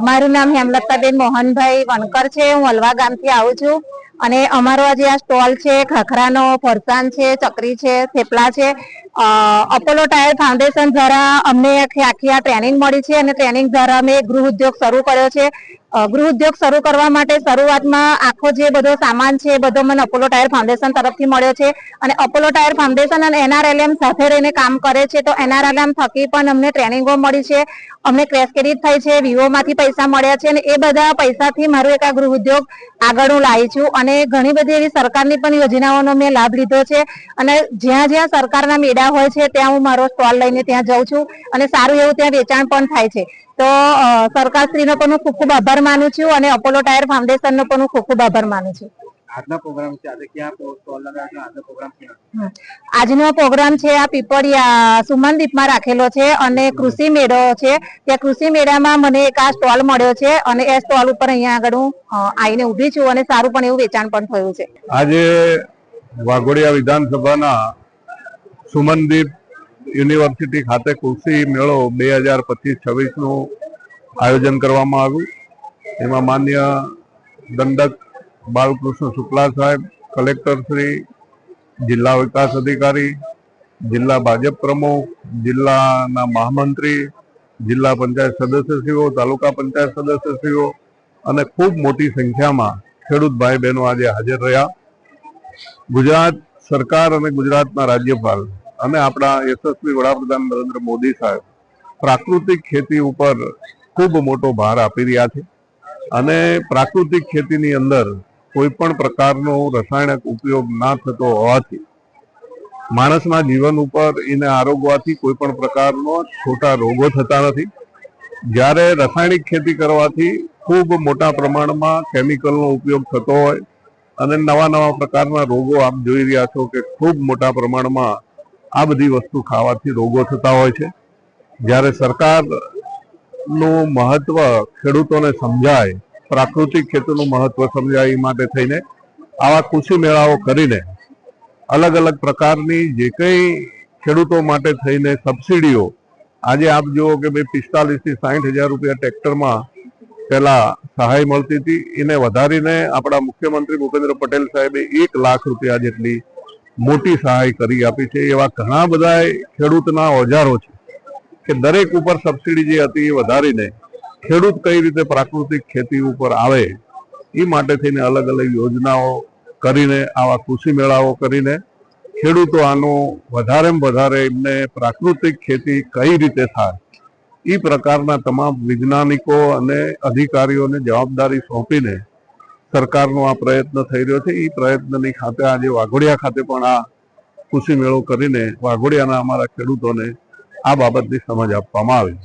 મારું નામ હેમલતાબેન મોહનભાઈ વણકર છે. હું હલવા ગામથી આવું છું. અને અમારો આજે આ સ્ટોલ છે ખાખરાનો ફરસાણ છે, ચકરી છે, થેપલા છે. અપોલો ટાયર ફાઉન્ડેશન દ્વારા અમને આખી આ ટ્રેનિંગ મળી છે અને ટ્રેનિંગ દ્વારા અમે ગૃહ ઉદ્યોગ શરૂ કર્યો છે. ગૃહ ઉદ્યોગ શરૂ કરવા માટે શરૂઆતમાં આખો જે બધો સામાન છે એ બધો મને અપોલો ટાયર ફાઉન્ડેશન તરફથી મળ્યો છે. અને અપોલો ટાયર ફાઉન્ડેશન અને એનઆરએલએમ સાથે રહીને કામ કરે છે, તો એનઆરએલએમ થકી પણ અમને ટ્રેનિંગો મળી છે. અમને ક્રેશ ક્રેડિટ થઈ છે વિવો પૈસા મળ્યા છે અને એ બધા પૈસાથી મારું એક આ ગૃહ ઉદ્યોગ આગળ હું લાવી છું. અને ઘણી બધી એવી સરકારની પણ યોજનાઓનો મેં લાભ લીધો છે. અને જ્યાં જ્યાં સરકારના મેળા હોય છે, ત્યાં હું મારો સ્ટોલ લઈને ત્યાં જાઉં છું. અને સારું એવું ત્યાં વેચાણ પણ થાય છે. તો સરકારશ્રીનો પણ હું ખૂબ ખૂબ આભાર માનું છું અને અપોલો ટાયર ફાઉન્ડેશનનો પણ હું ખૂબ ખૂબ આભાર માનું છું. આજનો પ્રોગ્રામ છે આજે ક્યાં સ્ટોલ લગાવ્યો છે? આજનો પ્રોગ્રામ આજનો પ્રોગ્રામ છે આ પીપળિયા સુમનદીપમાં રાખેલો છે અને કૃષિ મેળો છે. ત્યાં કૃષિ મેળામાં મને એક આ સ્ટોલ મળ્યો છે અને એ સ્ટોલ ઉપર અહીંયા આગળ હું આવીને ઊભી છું અને સારું પણ એવું વેચાણ પણ થયું છે. આજે વાઘોડિયા વિધાનસભાના સુમનદીપ યુનિવર્સિટી ખાતે કૃષિ મેળો બે હજાર પચીસ છવ્વીસનું આયોજન કરવામાં આવ્યું. એમાં માન્ય દંડક બાલકૃષ્ણ શુક્લા સાહેબ, કલેક્ટર શ્રી, જિલ્લા વિકાસ અધિકારી, જિલ્લા ભાજપ પ્રમુખ, જિલ્લાના મહામંત્રી, જિલ્લા પંચાયત સદસ્યશ્રીઓ, તાલુકા પંચાયત સદસ્યશ્રીઓ અને ખૂબ મોટી સંખ્યામાં ખેડૂત ભાઈ બહેનો આજે હાજર રહ્યા. ગુજરાત સરકાર અને ગુજરાતના રાજ્યપાલ અને આપણા યશસ્વી વડાપ્રધાન નરેન્દ્ર મોદી સાહેબ પ્રાકૃતિક ખેતી ઉપર ખૂબ મોટો ભાર આપી રહ્યા છે. અને પ્રાકૃતિક ખેતીની અંદર કોઈ પણ પ્રકારનો રસાયણિક ઉપયોગ ના થતો હોવાથી માણસના જીવન ઉપર એને આરોગવાથી કોઈ પણ પ્રકારનો છોટા રોગો થતા નથી. જ્યારે રાસાયણિક ખેતી કરવાથી ખૂબ મોટા પ્રમાણમાં કેમિકલનો ઉપયોગ થતો હોય અને નવા નવા પ્રકારના રોગો આપ જોઈ રહ્યા છો કે ખૂબ મોટા પ્રમાણમાં આ બધી વસ્તુ ખાવાથી રોગો થતા હોય છે. જ્યારે સરકારનું મહત્વ ખેડૂતોને સમજાય, પ્રાકૃતિક ખેતીનું મહત્વ સમજાય એ માટે થઈને આવા કૃષિ મેળાઓ કરીને અલગ અલગ પ્રકારની જે કંઈ ખેડૂતો માટે થઈને સબસિડીઓ, આજે આપ જુઓ કે ભાઈ પિસ્તાલીસથી સાહીઠ હજાર રૂપિયા ટ્રેક્ટરમાં પહેલા સહાય મળતી હતી. એને વધારીને આપણા મુખ્યમંત્રી ભૂપેન્દ્ર પટેલ સાહેબે એક લાખ રૂપિયા જેટલી મોટી સહાય કરી આપી છે. એવા ઘણા બધા ખેડૂતના ઓજારો છે કે દરેક ઉપર સબસિડી જે હતી એ વધારીને ખેડૂત કઈ રીતે પ્રાકૃતિક ખેતી ઉપર આવે એ માટે થઈને અલગ અલગ યોજનાઓ કરીને, આવા કૃષિ મેળાઓ કરીને ખેડૂતો આનો વધારે વધારે એમને પ્રાકૃતિક ખેતી કઈ રીતે થાય એ પ્રકારના તમામ વૈજ્ઞાનિકો અને અધિકારીઓને જવાબદારી સોંપીને સરકારનો આ પ્રયત્ન થઈ રહ્યો છે. એ પ્રયત્નની ખાતે આજે વાઘોડિયા ખાતે પણ આ કૃષિ મેળો કરીને વાઘોડિયાના અમારા ખેડૂતોને આ બાબતની સમજ આપવામાં આવી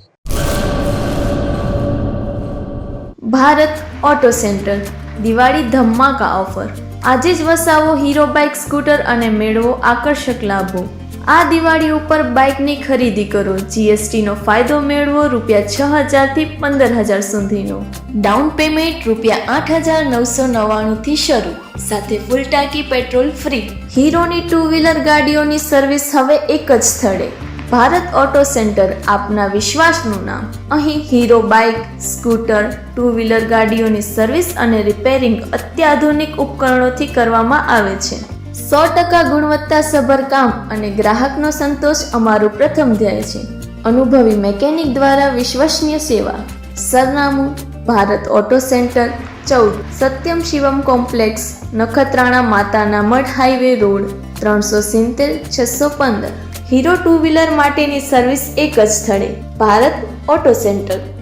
ભારત ઓટો સેન્ટર, દિવાળી ધમાકા ઓફર. આજે જ વસાવો હીરો બાઇક, સ્કૂટર અને મેળવો આકર્ષક લાભો. આ દિવાળી ઉપર બાઇકની ખરીદી કરો. જીએસટીનો ફાયદો મેળવો રૂપિયા છ હજારથી પંદર હજાર સુધીનો. ડાઉન પેમેન્ટ રૂપિયા આઠ હજાર નવસો નવ્વાણુંથી શરૂ. સાથે ફૂલ ટાંકી પેટ્રોલ ફ્રી હીરોની ટુ વ્હીલર ગાડીઓની સર્વિસ હવે એક જ સ્થળે. ભારત ઓટો સેન્ટર આપના વિશ્વાસનું નામ. અહીં Hero bike, scooter two wheeler ગાડીઓની service અને રિપેરિંગ અત્યાધુનિક ઉપકરણોથી કરવામાં આવે છે. સો ટકા ગુણવત્તાસભર કામ અને ગ્રાહકનો સંતોષ અમારું પ્રથમ ધ્યેય છે. અનુભવી મેકેનિક દ્વારા વિશ્વસનીય સેવા. સરનામું, ભારત ઓટો સેન્ટર, ચૌદ, સત્યમ શિવમ કોમ્પ્લેક્સ, નખત્રાણા માતાના મઠ હાઈવે રોડ, ત્રણસો સિત્તેર, છસો પંદર. હીરો ટુ વ્હીલર માટેની સર્વિસ એક જ સ્થળે. Bharat auto centre.